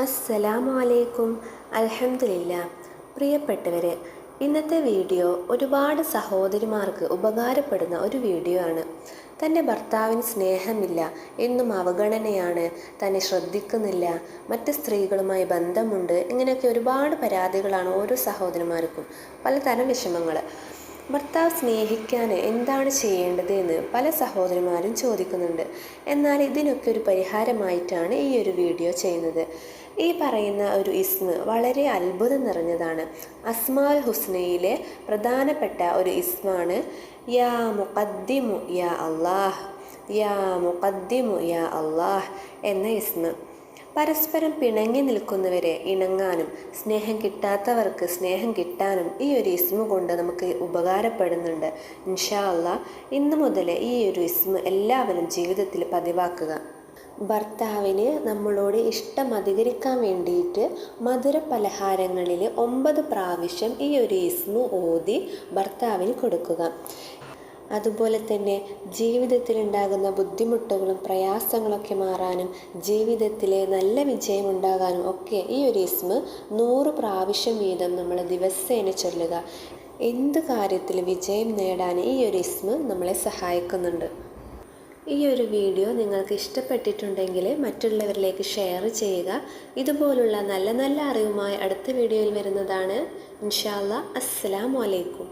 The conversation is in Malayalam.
അസ്സലാമു അലൈക്കും അലഹമില്ല പ്രിയപ്പെട്ടവരെ ഇന്നത്തെ വീഡിയോ ഒരുപാട് സഹോദരിമാർക്ക് ഉപകാരപ്പെടുന്ന ഒരു വീഡിയോ ആണ്. തന്റെ ഭർത്താവിന് സ്നേഹമില്ല എന്നും അവഗണനയാണ്. തന്നെ ശ്രദ്ധിക്കുന്നില്ല. മറ്റ് സ്ത്രീകളുമായി ബന്ധമുണ്ട്. ഇങ്ങനെയൊക്കെ ഒരുപാട് പരാതികളാണ് ഓരോ സഹോദരിമാർക്കും. പലതരം വിഷമങ്ങൾ ഭർത്താവ് സ്നേഹിക്കാൻ എന്താണ് ചെയ്യേണ്ടത് എന്ന് പല സഹോദരിമാരും ചോദിക്കുന്നുണ്ട്. എന്നാൽ ഇതിനൊക്കെ ഒരു പരിഹാരമായിട്ടാണ് ഈ ഒരു വീഡിയോ ചെയ്യുന്നത്. ഈ പറയുന്ന ഒരു ഇസ്മ വളരെ അത്ഭുതം നിറഞ്ഞതാണ്. അസ്മാൽ ഹുസ്നയിലെ പ്രധാനപ്പെട്ട ഒരു ഇസ്മാണ് യാ മുഖദ്ദിമു യാ അള്ളാഹ് യാ മുഖദ്ദിമു യാ അള്ളാഹ് എന്ന ഇസ്മ. പരസ്പരം പിണങ്ങി നിൽക്കുന്നവരെ ഇണങ്ങാനും സ്നേഹം കിട്ടാത്തവർക്ക് സ്നേഹം കിട്ടാനും ഈ ഒരു ഇസ്മ കൊണ്ട് നമുക്ക് ഉപകാരപ്പെടുന്നുണ്ട്. ഇൻഷാ അള്ളാ ഇന്നു മുതൽ ഈ ഒരു ഇസ്മ എല്ലാവരും ജീവിതത്തിൽ പതിവാക്കുക. ഭർത്താവിന് നമ്മളോട് ഇഷ്ടം അധികരിക്കാൻ വേണ്ടിയിട്ട് മധുര പലഹാരങ്ങളിൽ ഒമ്പത് പ്രാവശ്യം ഈ ഒരു ഇസ്മു ഓതി ഭർത്താവിന് കൊടുക്കുക. അതുപോലെ തന്നെ ജീവിതത്തിലുണ്ടാകുന്ന ബുദ്ധിമുട്ടുകളും പ്രയാസങ്ങളൊക്കെ മാറാനും ജീവിതത്തിൽ നല്ല വിജയം ഉണ്ടാകാനും ഒക്കെ ഈ ഒരു ഇസ്മ നൂറ് പ്രാവശ്യം വീതം നമ്മൾ ദിവസേന ചൊല്ലുക. എന്ത് കാര്യത്തിൽ വിജയം നേടാൻ ഈ ഒരു ഇസ്മ നമ്മളെ സഹായിക്കുന്നുണ്ട്. ഈ ഒരു വീഡിയോ നിങ്ങൾക്ക് ഇഷ്ടപ്പെട്ടിട്ടുണ്ടെങ്കിൽ മറ്റുള്ളവരിലേക്ക് ഷെയർ ചെയ്യുക. ഇതുപോലുള്ള നല്ല നല്ല അറിവുമായി അടുത്ത വീഡിയോയിൽ വരുന്നതാണ്. ഇൻഷാല്ല അസ്സലാമു അലൈക്കും.